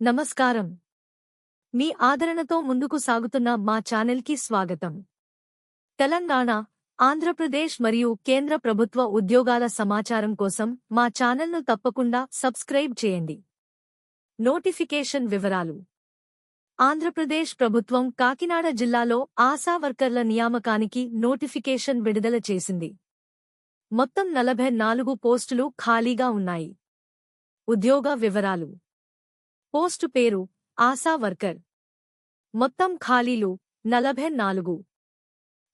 నమస్కారం. మీ ఆదరణతో ముందుకు సాగుతున్న మా ఛానల్కి స్వాగతం. తెలంగాణ ఆంధ్రప్రదేశ్ మరియు కేంద్ర ప్రభుత్వ ఉద్యోగాల సమాచారం కోసం మా ఛానల్ను తప్పకుండా సబ్స్క్రైబ్ చేయండి. నోటిఫికేషన్ వివరాలు. ఆంధ్రప్రదేశ్ ప్రభుత్వం కాకినాడ జిల్లాలో ఆశా వర్కర్ల నియామకానికి నోటిఫికేషన్ విడుదల చేసింది. మొత్తం నలభై నాలుగు పోస్టులు ఖాళీగా ఉన్నాయి. ఉద్యోగ వివరాలు. పోస్టు పేరు ఆశా వర్కర్. మొత్తం ఖాళీలు నలభై నాలుగు.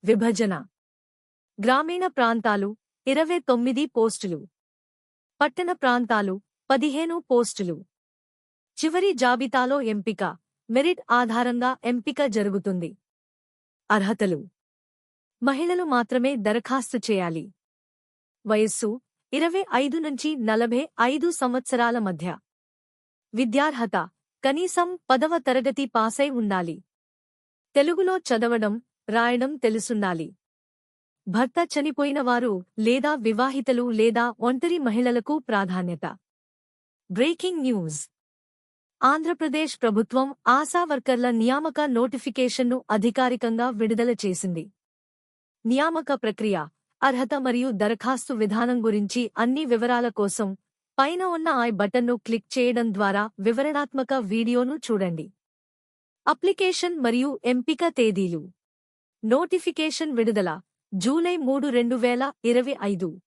విభజన. గ్రామీణ ప్రాంతాలు ఇరవై తొమ్మిది పోస్టులు. పట్టణ ప్రాంతాలు పదిహేను పోస్టులు. చివరి జాబితాలో ఎంపిక మెరిట్ ఆధారంగా ఎంపిక జరుగుతుంది. అర్హతలు. మహిళలు మాత్రమే దరఖాస్తు చేయాలి. వయస్సు ఇరవై ఐదు నుంచి నలభై ఐదు సంవత్సరాల మధ్య. విద్యార్హత కనీసం పదవ తరగతి పాసై ఉండాలి. తెలుగులో చదవడం రాయడం తెలుసుండాలి. భర్త చనిపోయినవారు లేదా వివాహితలు లేదా ఒంటరి మహిళలకు ప్రాధాన్యత. Breaking news. ఆంధ్రప్రదేశ్ ప్రభుత్వం ఆశా వర్కర్ల నియామక నోటిఫికేషన్ను అధికారికంగా విడుదల చేసింది. నియామక ప్రక్రియ అర్హత మరియు దరఖాస్తు విధానం గురించి అన్ని వివరాల కోసం పైన ఉన్న ఐ బటన్ను క్లిక్ చేయడం ద్వారా వివరణాత్మక వీడియోను చూడండి. అప్లికేషన్ మరియు ఎంపిక తేదీలు. నోటిఫికేషన్ విడుదల. జూలై మూడు రెండు వేల ఇరవై ఐదు.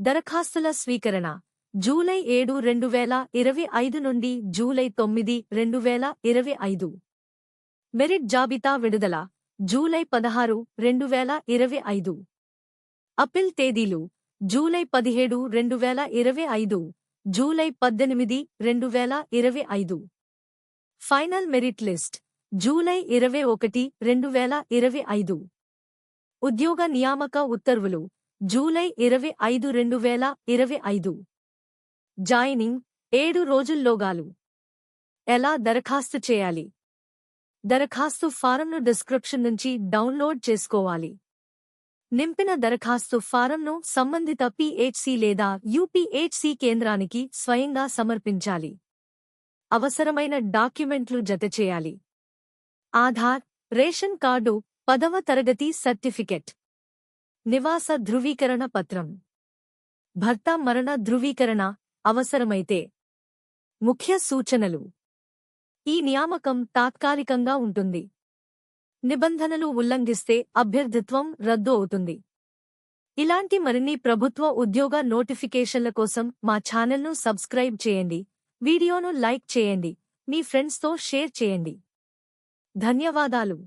దరఖాస్తుల స్వీకరణ. జూలై ఏడు రెండు వేల ఇరవై ఐదు నుండి జూలై తొమ్మిది రెండు వేల ఇరవై ఐదు. మెరిట్ జాబితా విడుదల. జూలై పదహారు రెండు వేల ఇరవై ఐదు. అపిల్ తేదీలు. జూలై పదిహేడు రెండు వేల ఇరవై ఐదు. జూలై పద్దెనిమిది రెండు వేల ఇరవై ఐదు. Final merit list. జూలై ఇరవై ఒకటి రెండు వేల ఇరవై ఐదు. ఉద్యోగ నియామక ఉత్తర్వులు. జూలై ఇరవై ఐదు రెండు వేల ఇరవై ఐదు. జాయినింగ్. ఏడు రోజుల్లోగాలు. ఎలా దరఖాస్తు చేయాలి? దరఖాస్తు ఫారంను డిస్క్రిప్షన్ నుంచి డౌన్లోడ్ చేసుకోవాలి. నింపిన దరఖాస్తు ఫారంను సంబంధిత పిహెచ్సి లేదా యూపీహెచ్సి కేంద్రానికి స్వయంగా సమర్పించాలి. అవసరమైన డాక్యుమెంట్లు జతచేయాలి ఆధార్ రేషన్ కార్డు పదవ తరగతి సర్టిఫికెట్. నివాస ధృవీకరణ పత్రం. భర్త మరణ ధృవీకరణ అవసరమైతే. ముఖ్య సూచనలు. ఈ నియామకం తాత్కాలికంగా ఉంటుంది. నిబంధనలు ఉల్లంఘిస్తే అభ్యర్థిత్వం రద్దు అవుతుంది. ఇలాంటి మరిన్ని ప్రభుత్వ ఉద్యోగ నోటిఫికేషన్ల కోసం మా ఛానల్ను సబ్స్క్రైబ్ చేయండి. వీడియోను లైక్ చేయండి. మీ ఫ్రెండ్స్తో షేర్ చేయండి. ధన్యవాదాలు.